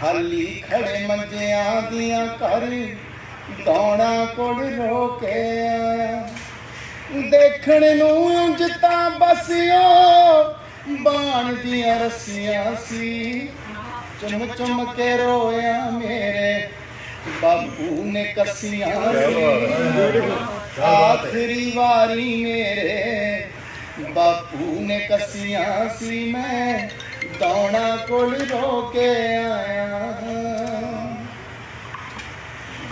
ਖਾਲੀ ਖੜੇ ਮੰਜਿਆਂ ਦੀਆਂ ਘਰ ਦੌਣਾ ਕੋਲ ਰੋ ਕੇ ਆਇਆ। ਦੇਖਣ ਨੂੰ ਉਂਝ ਤਾਂ ਬਸਿਓ ਬਾਣ ਦੀਆਂ ਰੱਸੀਆਂ ਸੀ। ਚੁੰਮ ਚੁੰਮ ਕੇ ਰੋਇਆ ਮੇਰੇ ਬਾਪੂ ਨੇ ਕੱਸੀਆਂ ਸੀ। ਆਖਰੀ ਵਾਰੀ ਮੇਰੇ ਬਾਪੂ ਨੇ ਕੱਸੀਆਂ ਸੀ। ਮੈਂ ਦੌਣਾ ਕੋਲ ਰੋ ਕੇ ਆਇਆ।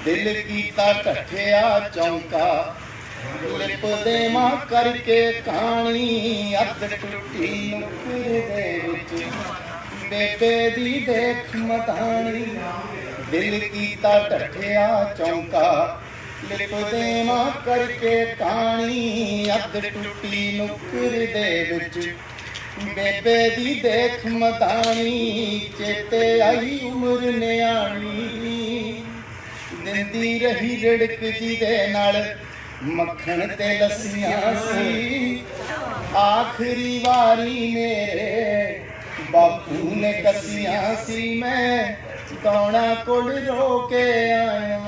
ਦਿਲ ਕੀਤਾ ਢੱਠਿਆ ਚੌਂਕਾ। ਲਿਪ ਦੇ ਮਾਂ ਕਰਕੇ ਕਹਾਣੀ ਅੱਧ ਟੁੱਟੀ ਨੁਕਰ ਦੇ ਵਿੱਚ। ਬੇਬੇ ਦੀ ਦੇਖ ਮਤਾਣੀ, ਦਿਲ ਕੀਤਾ ਢੱਠਿਆ ਚੌਂਕਾ। ਲਿਪ ਦੇ ਮਾਂ ਕਰਕੇ ਕਹਾਣੀ ਅੱਧ ਟੁੱਟੀ ਨੁਕਰ ਦੇ ਵਿੱਚ। ਬੇਬੇ ਦੀ ਦੇਖ ਮਤਾਣੀ, ਚੇਤੇ ਆਈ ਉਮਰ ਨਿਆਣੀ। ਦਿੰਦੀ ਰਹੀ ਰੜਕ ਦੇ ਨਾਲ। ਮੱਖਣ ਤੇ ਲੱਸੀਆਂ ਸੀ। ਆਖਰੀ ਵਾਰੀ ਮੇਰੇ ਬਾਪੂ ਨੇ ਕੱਸੀਆਂ ਸੀ। ਮੈਂ ਦੌਣਾ ਕੋਲ ਰੋ ਕੇ ਆਇਆ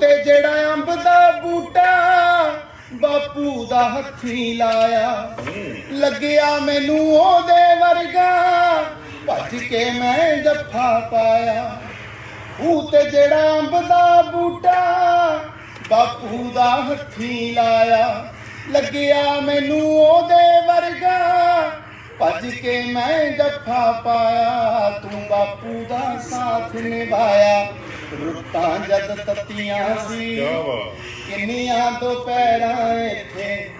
ਤੇ ਜਿਹੜਾ ਅੰਬ ਦਾ ਬੂਟਾ ਬਾਪੂ ਦਾ ਹੱਥੀ ਲਾਇਆ। ਲੱਗਿਆ ਮੈਨੂੰ ਉਹਦੇ ਵਰਗਾ। ਭੱਜ ਕੇ ਮੈਂ ਜੱਫਾ ਪਾਇਆ। ਖੂਹ ਤੇ ਜਿਹੜਾ ਅੰਬ ਦਾ ਬੂਟਾ ਬਾਪੂ ਦਾ ਹੱਥੀ ਲਾਇਆ। ਲੱਗਿਆ ਮੈਨੂੰ ਉਹਦੇ ਵਰਗਾ ਭੱਜ ਕੇ ਮੈਂ ਜੱਫਾ ਪਾਇਆ। ਤੂੰ ਬਾਪੂ ਦਾ ਸਾਥ ਨਿਭਾਇਆ। ਰੁੱਤਾਂ ਜਦ ਤਤੀਆਂ ਸੀ ਕਿੰਨੀਆਂ ਦੁਪਹਿਰਾਂ ਇੱਥੇ।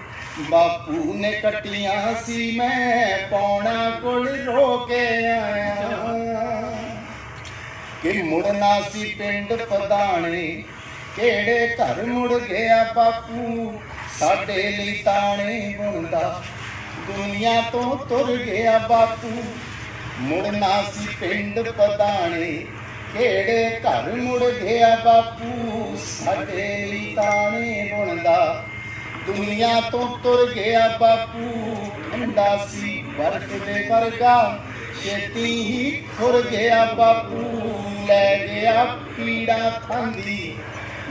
ਬਾਪੂ ਨੇ ਕੱਟੀਆਂ ਸੀ ਮੈਂ ਪੌਣਾ ਕੋਲ ਰੋ ਕੇ ਆਇਆ। ਕਿ ਮੁੜਨਾ ਸੀ ਪਿੰਡ ਪਦਾਣੇ ਕਿਹੜੇ ਘਰ ਮੁੜ ਗਿਆ ਬਾਪੂ? ਸਾਡੇ ਲਈ ਤਾਣੇ ਬੁਣਦਾ। ਦੁਨੀਆ ਤੋਂ ਤੁਰ ਗਿਆ ਬਾਪੂ। ਮੁੜਨਾ ਸੀ ਪਿੰਡ ਪਦਾਣੇ ਕਿਹੜੇ ਘਰ ਮੁੜ ਗਿਆ ਬਾਪੂ? ਸਾਡੇ ਲਈ ਤਾਣੇ ਬੁਣਦਾ। ਦੁਨੀਆ ਤੋਂ ਤੁਰ ਗਿਆ ਬਾਪੂ। ਠੰਡਾ ਸੀ ਬਰਫ਼ ਦੇ ਵਰਗਾ। ਛੇਤੀ ਹੀ ਖੁਰ ਗਿਆ ਬਾਪੂ। ਗਿਆ ਪੀੜਾ ਖਾਂਦੀ,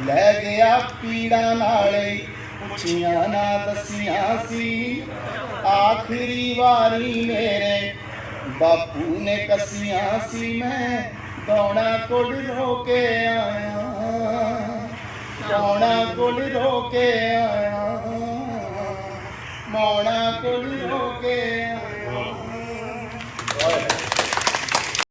ਲੈ ਗਿਆ ਪੀੜਾ ਨਾਲੇ, ਪੁੱਛੀਆਂ ਨਾ ਦਸੀਆਂ ਸੀ। ਆਖਰੀ ਵਾਰੀ ਮੇਰੇ ਬਾਪੂ ਨੇ ਕਸੀਆਂ ਸੀ, ਮੈਂ ਦੌਣਾ ਕੋਲ ਰੋ ਕੇ ਆਇਆ। ਮੌਣਾ ਕੋਲ ਰੋ ਕੇ ਆਇਆ। ਮੌਣਾ ਕੋਲ ਰੋ ਕੇ